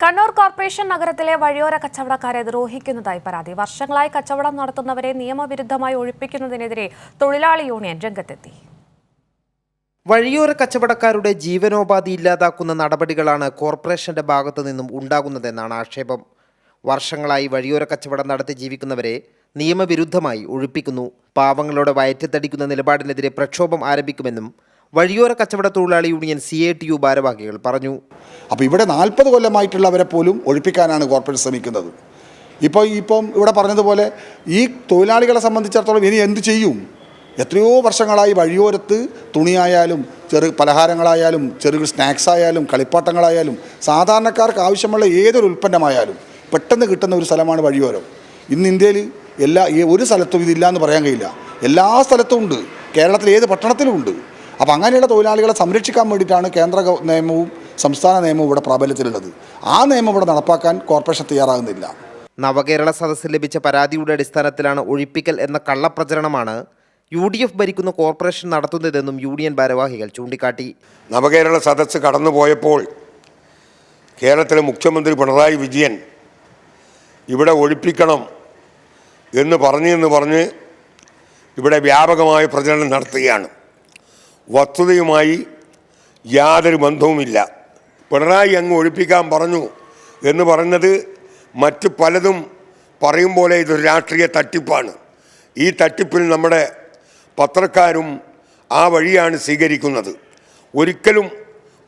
Kannur corporation നഗരത്തിലെ വഴിയോര കച്ചവടക്കാരെ ദ്രോഹിക്കുന്നതായി പരാതി. വർഷങ്ങളായി കച്ചവടം നടത്തുന്നവരെ നിയമവിരുദ്ധമായി ഒഴിപ്പിക്കുന്നതിനെതിരെ തൊഴിലാളി യൂണിയൻ രംഗത്തെത്തി. വഴിയോര കച്ചവടക്കാരുടെ ജീവനോപാധി ഇല്ലാതാക്കുന്ന നടപടികളാണ് കോർപ്പറേഷന്റെ ഭാഗത്തു നിന്നും ഉണ്ടാകുന്നതെന്നാണ് ആക്ഷേപം. വർഷങ്ങളായി വഴിയോര കച്ചവടം നടത്തി ജീവിക്കുന്നവരെ നിയമവിരുദ്ധമായി ഒഴിപ്പിക്കുന്നു. പാവങ്ങളോട് വയറ്റത്തടിക്കുന്ന നിലപാടിനെതിരെ പ്രക്ഷോഭം ആരംഭിക്കുമെന്നും വഴിയോര കച്ചവട തൊഴിലാളി union C A T U ഭാരവാഹികൾ പറഞ്ഞു. അപ്പോൾ ഇവിടെ നാൽപ്പത് കൊല്ലമായിട്ടുള്ളവരെ പോലും ഒഴിപ്പിക്കാനാണ് കോർപ്പറേറ്റ് ശ്രമിക്കുന്നത്. ഇപ്പോൾ ഇപ്പം ഇവിടെ പറഞ്ഞതുപോലെ ഈ തൊഴിലാളികളെ സംബന്ധിച്ചിടത്തോളം ഇനി എന്ത് ചെയ്യും? എത്രയോ വർഷങ്ങളായി വഴിയോരത്ത് തുണിയായാലും ചെറു പലഹാരങ്ങളായാലും ചെറു സ്നാക്സ് ആയാലും കളിപ്പാട്ടങ്ങളായാലും സാധാരണക്കാർക്ക് ആവശ്യമുള്ള ഏതൊരു ഉൽപ്പന്നമായാലും പെട്ടെന്ന് കിട്ടുന്ന ഒരു സ്ഥലമാണ് വഴിയോരം. ഇന്ന് ഇന്ത്യയിൽ എല്ലാ ഒരു സ്ഥലത്തും ഇതില്ല എന്ന് പറയാൻ കഴിയില്ല. എല്ലാ സ്ഥലത്തും ഉണ്ട്. കേരളത്തിലെ ഏത് പട്ടണത്തിലും ഉണ്ട്. അപ്പോൾ അങ്ങനെയുള്ള തൊഴിലാളികളെ സംരക്ഷിക്കാൻ വേണ്ടിയിട്ടാണ് കേന്ദ്ര ഗവ- നിയമവും സംസ്ഥാന നിയമവും ഇവിടെ പ്രാബല്യത്തിലുള്ളത്. ആ നിയമം ഇവിടെ നടപ്പാക്കാൻ കോർപ്പറേഷൻ തയ്യാറാകുന്നില്ല. നവകേരള സദസ്സിൽ ലഭിച്ച പരാതിയുടെ അടിസ്ഥാനത്തിലാണ് ഒഴിപ്പിക്കൽ എന്ന കള്ളപ്രചരണമാണ് യു ഡി എഫ് ഭരിക്കുന്ന കോർപ്പറേഷൻ നടത്തുന്നതെന്നും യൂണിയൻ ഭാരവാഹികൾ ചൂണ്ടിക്കാട്ടി. നവകേരള സദസ്സ് കടന്നുപോയപ്പോൾ കേരളത്തിലെ മുഖ്യമന്ത്രി പിണറായി വിജയൻ ഇവിടെ ഒഴിപ്പിക്കണം എന്ന് പറഞ്ഞു എന്ന് പറഞ്ഞ് ഇവിടെ വ്യാപകമായ പ്രചരണം നടത്തുകയാണ്. വസ്തുതയുമായി യാതൊരു ബന്ധവുമില്ല. പിണറായി അങ്ങ് ഒഴിപ്പിക്കാൻ പറഞ്ഞു എന്ന് പറഞ്ഞത് മറ്റ് പലതും പറയും പോലെ ഇതൊരു രാഷ്ട്രീയ തട്ടിപ്പാണ്. ഈ തട്ടിപ്പിൽ നമ്മുടെ പത്രക്കാരും ആ വഴിയാണ് സ്വീകരിക്കുന്നത്. ഒരിക്കലും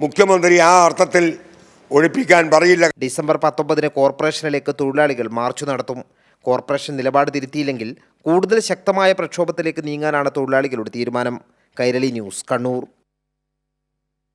മുഖ്യമന്ത്രി ആ അർത്ഥത്തിൽ ഒഴിപ്പിക്കാൻ പറയില്ല. ഡിസംബർ പത്തൊമ്പതിന് കോർപ്പറേഷനിലേക്ക് തൊഴിലാളികൾ മാർച്ച് നടത്തും. കോർപ്പറേഷൻ നിലപാട് തിരുത്തിയില്ലെങ്കിൽ കൂടുതൽ ശക്തമായ പ്രക്ഷോഭത്തിലേക്ക് നീങ്ങാനാണ് തൊഴിലാളികളുടെ തീരുമാനം. കൈരളി ന്യൂസ് കണ്ണൂർ